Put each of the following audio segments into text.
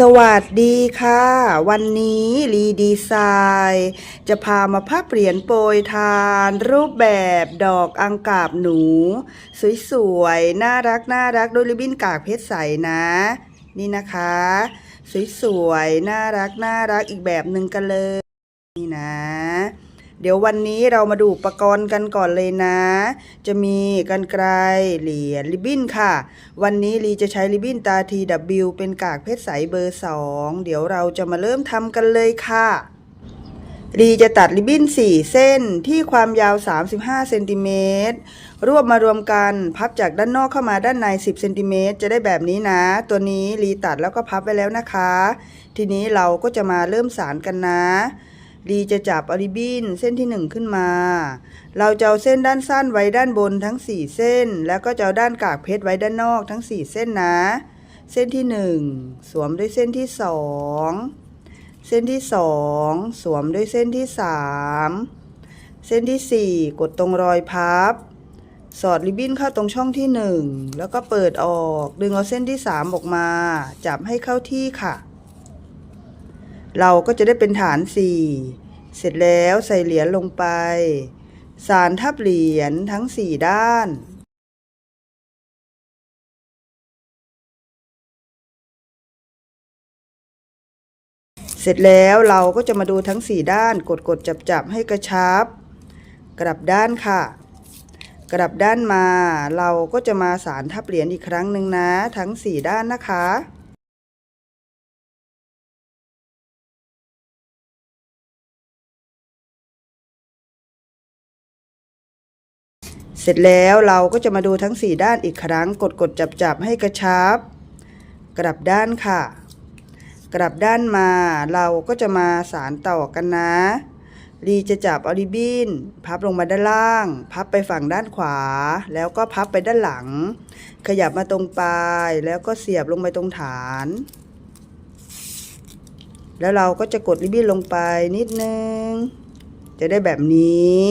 สวัสดีค่ะ วันนี้รีดีไซน์จะพามาพับเหรียญโปรยทาน รูปแบบดอกอังกาบหนู สวยๆ น่ารักน่ารักด้วยริบบิ้นกากเพชรใสนะ นี่นะคะ สวยๆ น่ารักน่ารักอีกแบบหนึ่งกันเลย นี่นะ เดี๋ยววันนี้เรามาดูอุปกรณ์กันก่อนเลยนะ จะมีกันไกรเหรียญริบบิ้นค่ะ วันนี้ลีจะใช้ริบบิ้นตา TW เป็นกากเพชรใสเบอร์ 2 เดี๋ยวเราจะมาเริ่มทำกันเลยค่ะลีจะตัดริบบิ้น 4 เส้นที่ความยาว 35 เซนติเมตร รวบมารวมกันพับจากด้านนอกเข้ามาด้านใน 10 เซนติเมตรจะได้แบบนี้นะ ตัวนี้ลีตัดแล้วก็พับไว้แล้วนะคะ ทีนี้เราก็จะมาเริ่มสารกันนะ ลีจะจับอริบินเส้นที่ 1 ขึ้นมา เราจะเอาเส้นด้านสั้นไว้ด้านบนทั้ง 4 เส้น แล้วก็จะเอาด้านกากเพชรไว้ด้านนอกทั้ง 4 เส้นนะ เส้นที่ 1 สวมด้วยเส้นที่ 2 เส้นที่ 2 สวมด้วยเส้นที่ 3 เส้นที่ 4 กดตรงรอยพับ สอดริบบิ้นเข้าตรงช่องที่ 1 แล้วก็เปิดออก ดึงเอาเส้นที่ 3 ออกมา จับให้เข้าที่ค่ะ เราก็จะได้เป็นฐาน4เสร็จแล้วใส่เหรียญลงไป สารทับเหรียญทั้ง4ด้าน เสร็จแล้วเราก็จะมาดูทั้ง4ด้านกดกดจับจับให้กระชับ กลับด้านค่ะ กลับด้านมา เราก็จะมาสารทับเหรียญอีกครั้งหนึ่งนะ ทั้ง4ด้านนะคะ เสร็จแล้วเราก็จะมาดูทั้ง 4 ด้านอีกครั้งกดกดจับจับให้กระชับ กลับด้านค่ะ กลับด้านมาเราก็จะมาสารต่อกันนะรีจะจับอริบบินพับลงมาด้านล่าง พับไปฝั่งด้านขวา แล้วก็พับไปด้านหลัง ขยับมาตรงปลายแล้วก็เสียบลงไปตรงฐาน แล้วเราก็จะกดริบบิ้นลงไปนิดนึง จะได้แบบนี้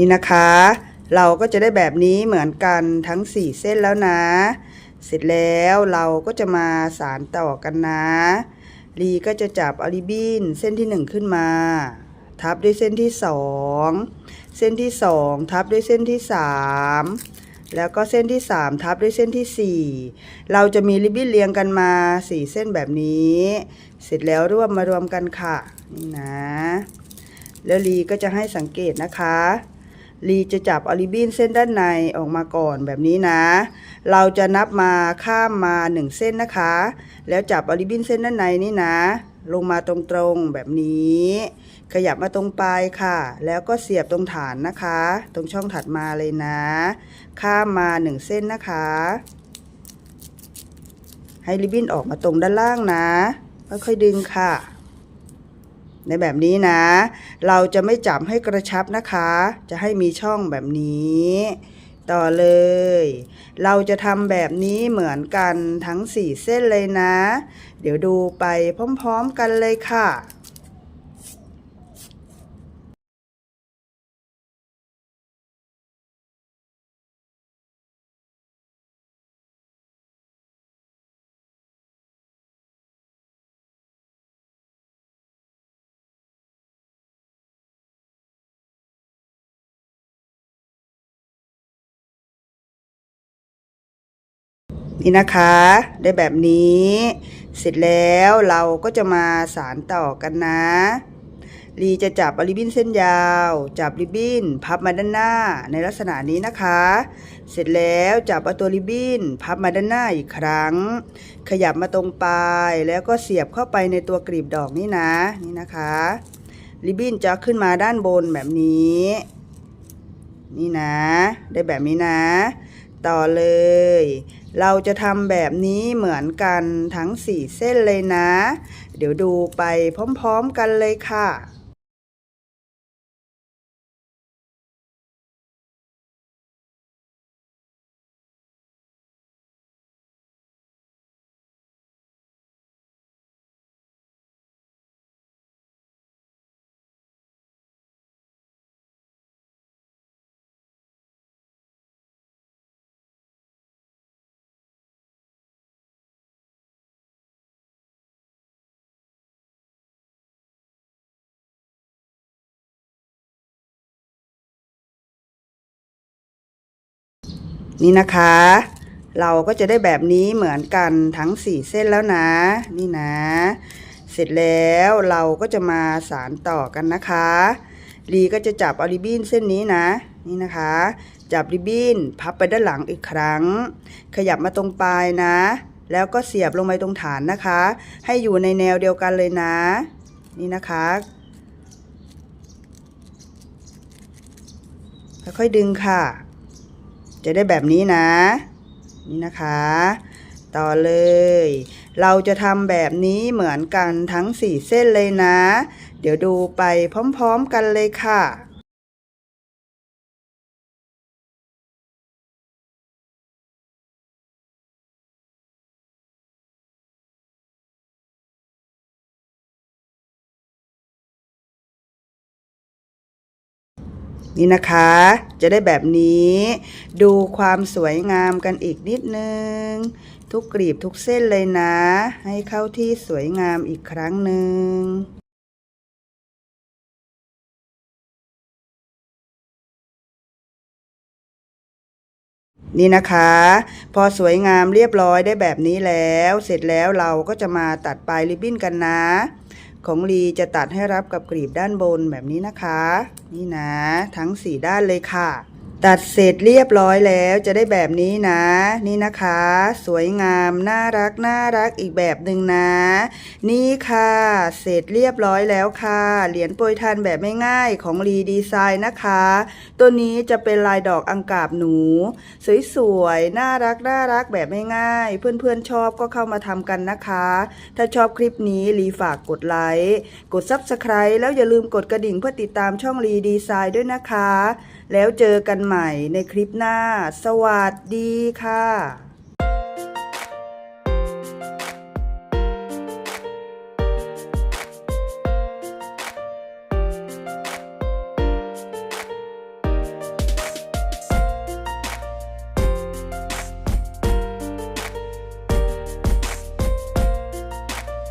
นี่นะคะ เราก็จะได้แบบนี้เหมือนกันทั้ง 4 เส้นแล้วนะ เสร็จแล้วเราก็จะมาสารต่อกันนะลีก็จะจับอาริบบินเส้นที่ 1 ขึ้นมา ทับด้วยเส้นที่ 2 เส้นที่ 2 ทับด้วยเส้นที่ 3แล้วก็เส้นที่ 3 ทับด้วยเส้นที่ 4 เราจะมีริบบิ้นเรียงกันมา 4 เส้นแบบนี้ เสร็จแล้วรวบมารวมกันค่ะ นี่นะ แล้วลีก็จะให้สังเกตนะคะ ลีจะจับอลิบินเส้นด้านในออกมาก่อนแบบนี้นะ เราจะนับมาข้ามมาหนึ่งเส้นนะคะ แล้วจับอลิบินเส้นด้านในนี่นะ ลงมาตรงๆแบบนี้ ขยับมาตรงปลายค่ะ แล้วก็เสียบตรงฐานนะคะ ตรงช่องถัดมาเลยนะ ข้ามมาหนึ่งเส้นนะคะ ให้ริบบิ้นออกมาตรงด้านล่างนะค่อยๆดึงค่ะ ในแบบนี้นะ เราจะไม่จับให้กระชับนะคะ จะให้มีช่องแบบนี้ ต่อเลย เราจะทำแบบนี้เหมือนกันทั้ง 4 เส้นเลยนะ เดี๋ยวดูไปพร้อม ๆ กันเลยค่ะ นี่นะคะ ได้แบบนี้ เสร็จแล้วเราก็จะมาสารต่อกันนะลีจะจับริบบิ้นเส้นยาว จับริบบิ้น พับมาด้านหน้าในลักษณะนี้นะคะ เสร็จแล้วจับเอาตัวริบบิ้น พับมาด้านหน้าอีกครั้ง ขยับมาตรงปลายแล้วก็เสียบเข้าไปในตัวกลีบดอกนี่นะนี่นะคะริบบิ้นจะขึ้นมาด้านบนแบบนี้ นี่นะ ได้แบบนี้นะ ต่อเลย เราจะทำแบบนี้เหมือนกันทั้งสี่เส้นเลยนะ เดี๋ยวดูไปพร้อมๆกันเลยค่ะ นี่นะคะ เราก็จะได้แบบนี้เหมือนกันทั้งสี่เส้นแล้วนะ นี่นะ เสร็จแล้วเราก็จะมาสารต่อกันนะคะลีก็จะจับเอาริบบิ้นเส้นนี้นะ นี่นะคะ จับริบบิ้นพับไปด้านหลังอีกครั้ง ขยับมาตรงปลายนะ แล้วก็เสียบลงไปตรงฐานนะคะ ให้อยู่ในแนวเดียวกันเลยนะ นี่นะคะค่อยๆดึงค่ะ จะได้แบบนี้นะ นี่นะคะ ต่อเลย เราจะทำแบบนี้เหมือนกันทั้งสี่เส้นเลยนะ เดี๋ยวดูไปพร้อมๆกันเลยค่ะ นี่นะคะ จะได้แบบนี้ ดูความสวยงามกันอีกนิดนึง ทุกกลีบทุกเส้นเลยนะ ให้เข้าที่สวยงามอีกครั้งหนึ่งนี่นะคะ พอสวยงามเรียบร้อยได้แบบนี้แล้ว เสร็จแล้วเราก็จะมาตัดปลายริบบิ้นกันนะ ของลีจะตัดให้รับกับกรีบด้านบนแบบนี้นะคะ นี่นะ ทั้งสี่ด้านเลยค่ะ ตัดเสร็จเรียบร้อยแล้วจะได้แบบนี้นะ นี่นะคะ สวยงามน่ารักน่ารักอีกแบบหนึ่งนะ นี่ค่ะ เสร็จเรียบร้อยแล้วค่ะ เหรียญโปรยทานแบบไม่ง่ายของรีดีไซน์นะคะ ตัวนี้จะเป็นลายดอกอังกาบหนู สวยๆน่ารักน่ารักแบบไม่ง่าย เพื่อนๆชอบก็เข้ามาทำกันนะคะ ถ้าชอบคลิปนี้รีฝากกดไลค์กด Subscribe แล้วอย่าลืมกดกระดิ่งเพื่อติดตามช่องรีดีไซน์ด้วยนะคะ แล้วเจอกันใหม่ในคลิปหน้า สวัสดีค่ะ